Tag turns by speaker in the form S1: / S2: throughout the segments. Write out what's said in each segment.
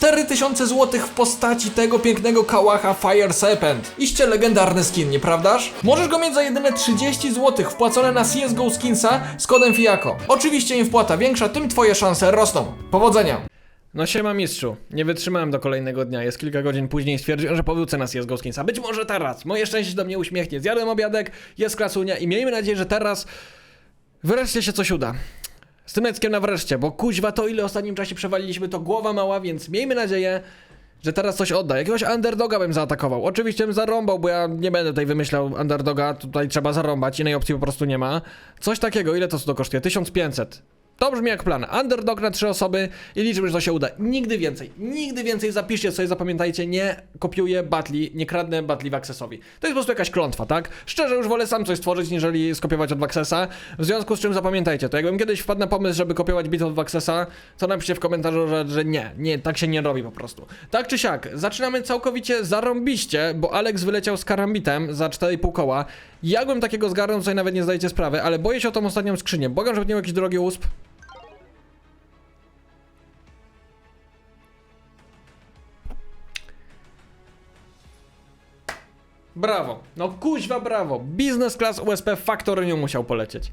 S1: 4000 zł w postaci tego pięknego kałacha Fire Serpent. Iście legendarny skin, nieprawdaż? Możesz go mieć za jedyne 30 zł wpłacone na CSGO Skinsa z kodem FIAKO. Oczywiście im wpłata większa, tym twoje szanse rosną. Powodzenia!
S2: No siema mistrzu, nie wytrzymałem do kolejnego dnia, jest kilka godzin później stwierdziłem, że powrócę na CSGO Skinsa. Być może teraz, moje szczęście do mnie uśmiechnie, zjadłem obiadek, jest krasunia i miejmy nadzieję, że teraz wreszcie się coś uda. Z tym Eckiem na wreszcie, bo kuźwa to ile w ostatnim czasie przewaliliśmy to głowa mała, więc miejmy nadzieję, że teraz coś odda. Jakiegoś underdoga bym zaatakował. Oczywiście bym zarąbał, bo ja nie będę tutaj wymyślał underdoga, tutaj trzeba zarąbać, innej opcji po prostu nie ma. Coś takiego, ile to to kosztuje? 1500. To brzmi jak plan. Underdog na trzy osoby i liczymy, że to się uda. Nigdy więcej, nigdy więcej zapiszcie sobie, zapamiętajcie, nie kopiuję batli, nie kradnę batli w Accessowi. To jest po prostu jakaś klątwa, tak? Szczerze już wolę sam coś stworzyć, niżeli skopiować od Accessa. W związku z czym zapamiętajcie to. Jakbym kiedyś wpadł na pomysł, żeby kopiować bit od Accessa, to napiszcie w komentarzu, że, że nie, nie, tak się nie robi po prostu. Tak czy siak, zaczynamy całkowicie zarąbiście, bo Alex wyleciał z karambitem za 4,5 koła. Jakbym takiego zgarnął, tutaj nawet nie zdajecie sprawy, ale boję się o tą ostatnią skrzynię. Błagam, żeby nie był jakiś drogi usp. Brawo. No kuźwa brawo. Business class USP Factory nie musiał polecieć.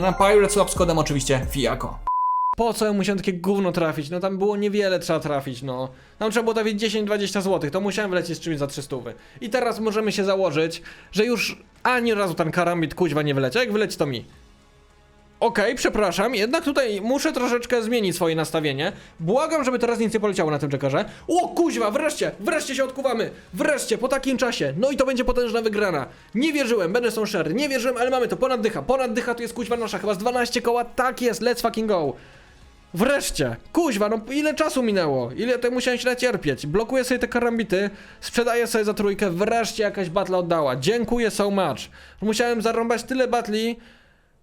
S1: na Pirate Swap z kodem oczywiście FIAKO.
S2: Po co musiałem takie gówno trafić? No tam było niewiele trzeba trafić, no. Tam trzeba było trafić 10-20 zł, to musiałem wlecieć z czymś za 300. I teraz możemy się założyć, że już ani razu ten karambit kuźwa nie wyleci. Jak wyleci to mi. Okej, przepraszam, jednak tutaj muszę troszeczkę zmienić swoje nastawienie. Błagam, żeby teraz nic nie poleciało na tym czekarze. O kuźwa, wreszcie, wreszcie się odkuwamy. Wreszcie, po takim czasie. No i to będzie potężna wygrana. Nie wierzyłem, będę są nie wierzyłem, ale mamy to. Ponad dycha, ponad dycha to jest kuźwa nasza, chyba z 12 koła. Tak jest, let's fucking go. Wreszcie! Kuźwa, no ile czasu minęło? Ile to musiałem się nacierpieć? Blokuję sobie te karambity, sprzedaję sobie za trójkę, wreszcie jakaś batla oddała. Dziękuję so much. Musiałem zarąbać tyle batli.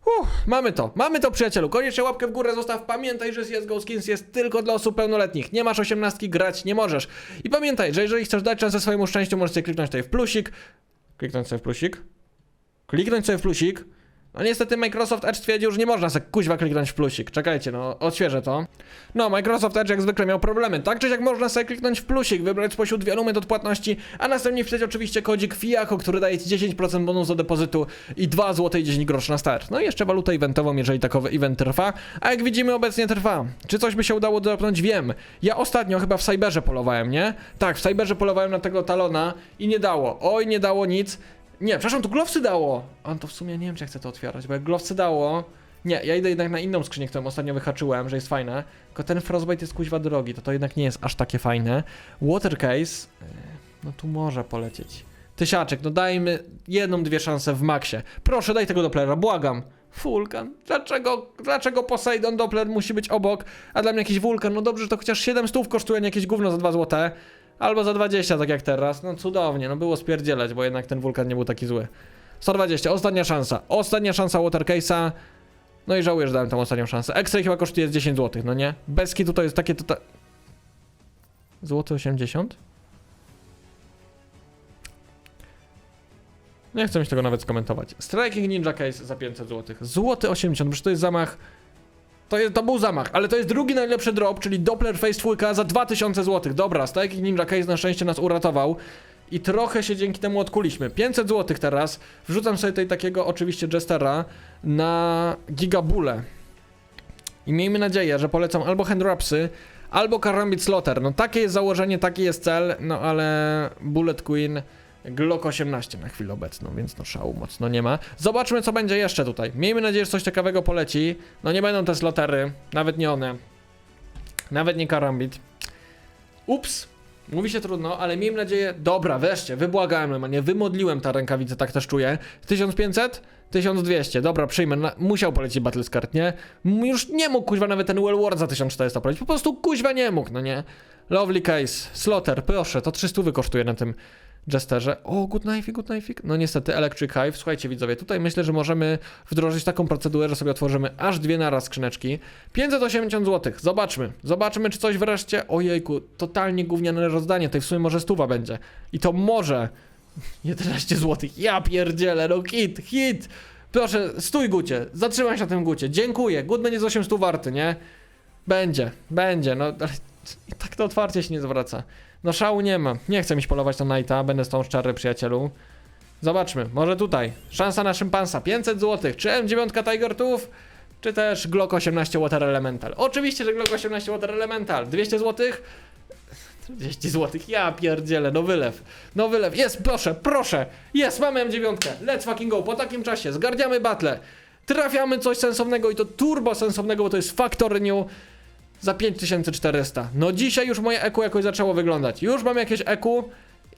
S2: Uff, mamy to, mamy to przyjacielu. Koniecznie łapkę w górę zostaw. Pamiętaj, że CSGO Skins jest tylko dla osób pełnoletnich. Nie masz 18 grać, nie możesz. I pamiętaj, że jeżeli chcesz dać szansę swojemu szczęściu, możesz sobie kliknąć tutaj w plusik. Kliknąć sobie w plusik. Kliknąć sobie w plusik. No niestety Microsoft Edge stwierdził, że nie można sobie kuźwa kliknąć w plusik. Czekajcie, no odświeżę to. No, Microsoft Edge jak zwykle miał problemy. Tak czy jak można sobie kliknąć w plusik, wybrać spośród wielu metod płatności, a następnie wpisać oczywiście kodzik FIAKO, który daje ci 10% bonus do depozytu i 2 zł i 10 groszy na start. No i jeszcze walutę eventową, jeżeli takowy event trwa, a jak widzimy obecnie trwa. Czy coś by się udało dropnąć? Wiem. Ja ostatnio chyba w Cyberze polowałem, nie? Tak, w Cyberze polowałem na tego talona i nie dało. Oj, nie dało nic. Nie, przepraszam, tu glowsy dało. A to w sumie nie wiem, czy ja chcę to otwierać, bo jak glowsy dało. Nie, ja idę jednak na inną skrzynię, którą ostatnio wyhaczyłem, że jest fajna. Tylko ten Frostbite jest kuźwa drogi, to to jednak nie jest aż takie fajne. Water case, yy, no tu może polecieć. Tysiaczek, no dajmy jedną, dwie szanse w maksie. Proszę, daj tego Dopplera, błagam. Wulkan. Dlaczego, dlaczego Poseidon Doppler musi być obok, a dla mnie jakiś wulkan? No dobrze, że to chociaż 7 stów kosztuje, nie jakieś gówno za 2 złote. Albo za 20, tak jak teraz. No cudownie, no było spierdzielać, bo jednak ten wulkan nie był taki zły. 120, ostatnia szansa. Ostatnia szansa Watercase'a. No i żałuję, że dałem tą ostatnią szansę. Ekstra chyba kosztuje 10 zł, no nie? Bez kitu to jest takie tutaj... Złoty 80? Nie chcę mi tego nawet skomentować. Striking Ninja Case za 500 zł. Złoty 80, bo to jest zamach... To, jest, to był zamach, ale to jest drugi najlepszy drop, czyli Doppler Face 2 za 2000 zł. Dobra, Striking Ninja Case na szczęście nas uratował. I trochę się dzięki temu odkuliśmy. 500 zł teraz. Wrzucam sobie tutaj takiego oczywiście Jestera na Gigabule. I miejmy nadzieję, że polecą albo Handropsy, albo Karambit Slaughter. No takie jest założenie, taki jest cel, no ale Bullet Queen Glock 18 na chwilę obecną, więc no szału mocno nie ma. Zobaczmy co będzie jeszcze tutaj. Miejmy nadzieję, że coś ciekawego poleci. No nie będą te slotery, nawet nie one. Nawet nie Karambit. Ups. Mówi się trudno, ale miejmy nadzieję. Dobra, wreszcie, wybłagałem normalnie, wymodliłem ta rękawica, tak też czuję. 1500? 1200, dobra, przyjmę. Na, musiał polecieć Battle Card, nie? Już nie mógł kuźwa nawet ten Well War za 1400 polecieć. Po prostu kuźwa nie mógł, no nie? Lovely case, Slotter, proszę, to 300 kosztuje na tym Jesterze. O, good knife, good knife. No niestety, Electric Hive. Słuchajcie widzowie, tutaj myślę, że możemy wdrożyć taką procedurę, że sobie otworzymy aż dwie naraz skrzyneczki. 580 zł. Zobaczmy. Zobaczymy, czy coś wreszcie. Ojejku, totalnie gówniane rozdanie. Tutaj w sumie może stuwa będzie. I to może 11 zł. Ja pierdzielę, no hit, hit. Proszę, stój gucie. Zatrzymaj się na tym gucie. Dziękuję. Gut będzie z 800 warty, nie? Będzie, będzie, no i tak to otwarcie się nie zwraca. No szału nie ma. Nie chcę mi polować na Knighta, będę z tą szczery przyjacielu. Zobaczmy, może tutaj. Szansa na szympansa, 500 zł. Czy M9 Tiger Tooth, czy też Glock 18 Water Elemental. Oczywiście, że Glock 18 Water Elemental. 200 zł? 40 zł. Ja pierdzielę, no wylew. No wylew. Jest, proszę, proszę. Jest, mamy M9. Let's fucking go. Po takim czasie zgarniamy battle. Trafiamy coś sensownego i to turbo sensownego, bo to jest Factor New za 5400. No dzisiaj już moje EQ jakoś zaczęło wyglądać. Już mam jakieś EQ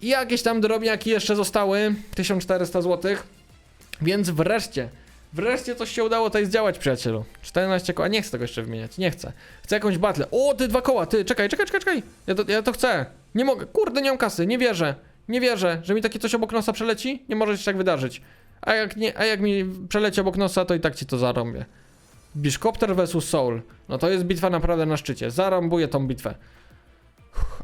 S2: jakieś tam drobniaki jeszcze zostały. 1400 zł. Więc wreszcie, wreszcie coś się udało tutaj zdziałać, przyjacielu. 14 koła, nie chcę tego jeszcze wymieniać, nie chcę. Chcę jakąś battle. O, ty dwa koła, ty, czekaj, czekaj, czekaj, czekaj. Ja to, ja to chcę. Nie mogę, kurde, nie mam kasy, nie wierzę. Nie wierzę, że mi takie coś obok nosa przeleci. Nie może się tak wydarzyć. A jak, nie, a jak mi przeleci obok nosa, to i tak ci to zarąbię. Bishcopter vs Soul. No to jest bitwa naprawdę na szczycie. Zarąbuję tą bitwę.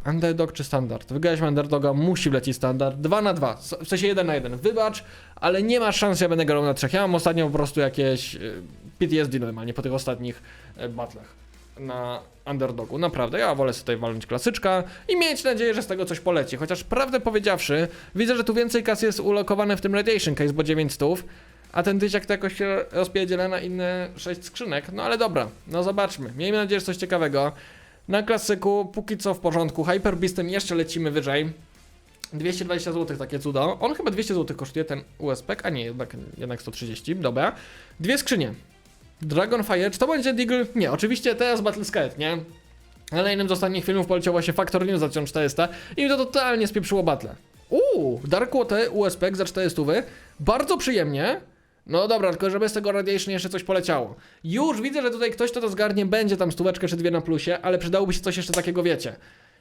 S2: Underdog czy standard? Wygraliśmy underdoga, musi wlecieć standard. 2 na 2, w sensie 1 na 1. Wybacz, ale nie ma szans, ja będę grał na trzech. Ja mam ostatnio po prostu jakieś y, PTSD normalnie po tych ostatnich y, battlach na underdogu. Naprawdę, ja wolę sobie tutaj walnąć klasyczka i mieć nadzieję, że z tego coś poleci. Chociaż prawdę powiedziawszy, widzę, że tu więcej kasy jest ulokowane w tym Radiation Case, bo 900, a ten tysiak to jakoś się rozpierdziela na inne 6 skrzynek. No ale dobra, no zobaczmy. Miejmy nadzieję, że coś ciekawego. Na klasyku, póki co w porządku. Hyper Beastem jeszcze lecimy wyżej. 220 zł takie cudo. On chyba 200 zł kosztuje ten USP, a nie, jednak, jednak 130. Dobra. Dwie skrzynie. Dragonfire, czy to będzie Deagle? Nie, oczywiście teraz Battle Skelet, nie? Ale jednym z ostatnich filmów poleciał właśnie Factor News za 1400 i mi to totalnie spieprzyło battle. Uuu, Dark Water USP za 400, bardzo przyjemnie. No dobra, tylko żeby z tego Radiation jeszcze coś poleciało. Już widzę, że tutaj ktoś, kto to zgarnie, będzie tam stóweczkę czy dwie na plusie, ale przydałoby się coś jeszcze takiego, wiecie.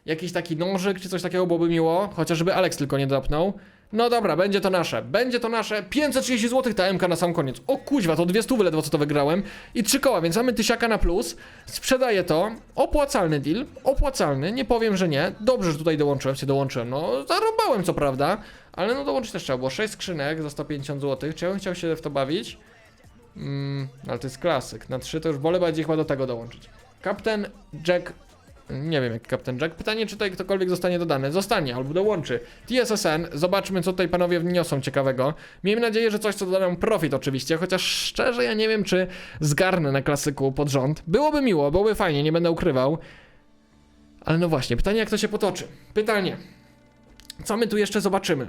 S2: Jakiś taki nożyk czy coś takiego byłoby miło, chociażby Alex tylko nie dropnął. No dobra, będzie to nasze, będzie to nasze. 530 zł ta MK na sam koniec. O kuźwa, to dwie stówy ledwo co to wygrałem. I trzy koła, więc mamy tysiaka na plus. Sprzedaję to. Opłacalny deal, opłacalny, nie powiem, że nie. Dobrze, że tutaj dołączyłem, się dołączyłem. No, zarąbałem co prawda, ale no dołączyć też trzeba było. 6 skrzynek za 150 zł. Czy ja bym chciał się w to bawić? Mm, ale to jest klasyk. Na 3 to już wolę bardziej chyba do tego dołączyć. Kapten Jack. Nie wiem jak Kapten Jack. Pytanie, czy tutaj ktokolwiek zostanie dodany. Zostanie albo dołączy. TSSN. Zobaczmy, co tutaj panowie wniosą ciekawego. Miejmy nadzieję, że coś, co doda nam profit oczywiście. Chociaż szczerze, ja nie wiem, czy zgarnę na klasyku pod rząd. Byłoby miło, byłoby fajnie, nie będę ukrywał. Ale no właśnie, pytanie, jak to się potoczy. Pytanie. Co my tu jeszcze zobaczymy?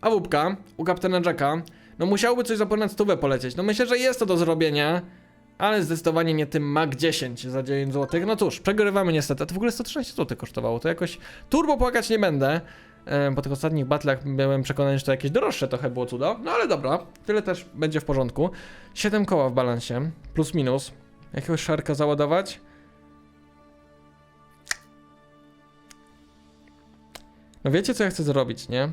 S2: AWP u kaptena Jacka. No musiałby coś za ponad stówę polecieć. No myślę, że jest to do zrobienia. Ale zdecydowanie nie tym Mac 10 za 9 zł. No cóż, przegrywamy niestety. A to w ogóle 113 zł kosztowało. To jakoś turbo płakać nie będę. Po tych ostatnich battlach byłem przekonany, że to jakieś droższe trochę było cudo. No ale dobra, tyle też będzie w porządku. 7 koła w balansie, plus minus. Jakiegoś szarka załadować? No wiecie co ja chcę zrobić, nie?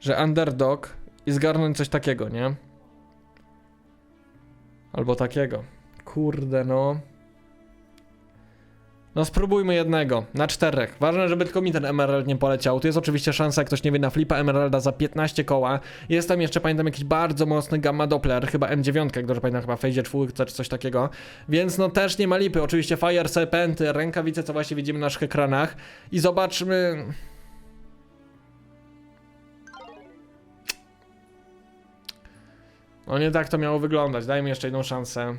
S2: Że underdog i zgarnąć coś takiego, nie? Albo takiego. Kurde, no. No spróbujmy jednego, na czterech. Ważne, żeby tylko mi ten Emerald nie poleciał. Tu jest oczywiście szansa, jak ktoś nie wie, na flipa Emeralda za 15 koła. Jest tam jeszcze, pamiętam, jakiś bardzo mocny Gamma Doppler, chyba M9, jak dobrze pamiętam, chyba Phase 4 czy coś takiego. Więc no też nie ma lipy. Oczywiście Fire Serpenty, rękawice, co właśnie widzimy na naszych ekranach. I zobaczmy... No nie tak to miało wyglądać. Dajmy jeszcze jedną szansę.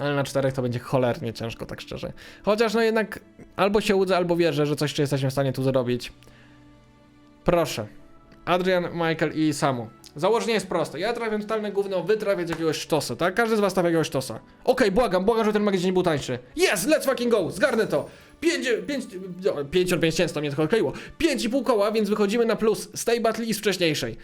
S2: Ale na czterech to będzie cholernie ciężko, tak szczerze. Chociaż no jednak albo się łudzę, albo wierzę, że coś jeszcze jesteśmy w stanie tu zrobić. Proszę. Adrian, Michael i Samu. Założenie jest proste. Ja trafiam totalne gówno, wy trafiacie jakiegoś sztosa, tak? Każdy z was trafia jakiegoś sztosa. Okej, błagam, błagam, żeby ten magazyn był tańszy. Yes, let's fucking go! Zgarnę to! 5, 5, 55 tysięcy, to mnie tylko odkleiło. 5,5 koła, więc wychodzimy na plus z tej battle i z wcześniejszej.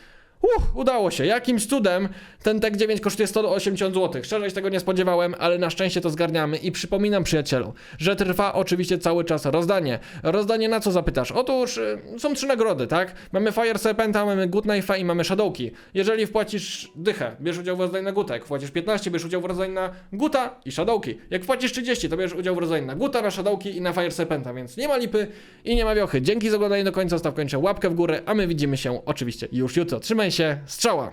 S2: Uff, udało się. Jakimś cudem ten Tek 9 kosztuje 180 zł. Szczerze się tego nie spodziewałem, ale na szczęście to zgarniamy. I przypominam przyjacielu, że trwa oczywiście cały czas rozdanie. Rozdanie na co zapytasz? Otóż y, są trzy nagrody, tak? Mamy Fire Serpenta, mamy Good Knife'a i mamy Shadowki. Jeżeli wpłacisz dychę, bierz udział w rozdaniu na Guta. Jak wpłacisz 15, bierz udział w rozdaniu na Guta i Shadowki. Jak wpłacisz 30, to bierz udział w rozdaniu na Guta, na Shadowki i na Fire Serpenta, więc nie ma lipy i nie ma wiochy. Dzięki za oglądanie do końca, staw kończę łapkę w górę, a my widzimy się oczywiście już jutro. Trzymaj się, strzała!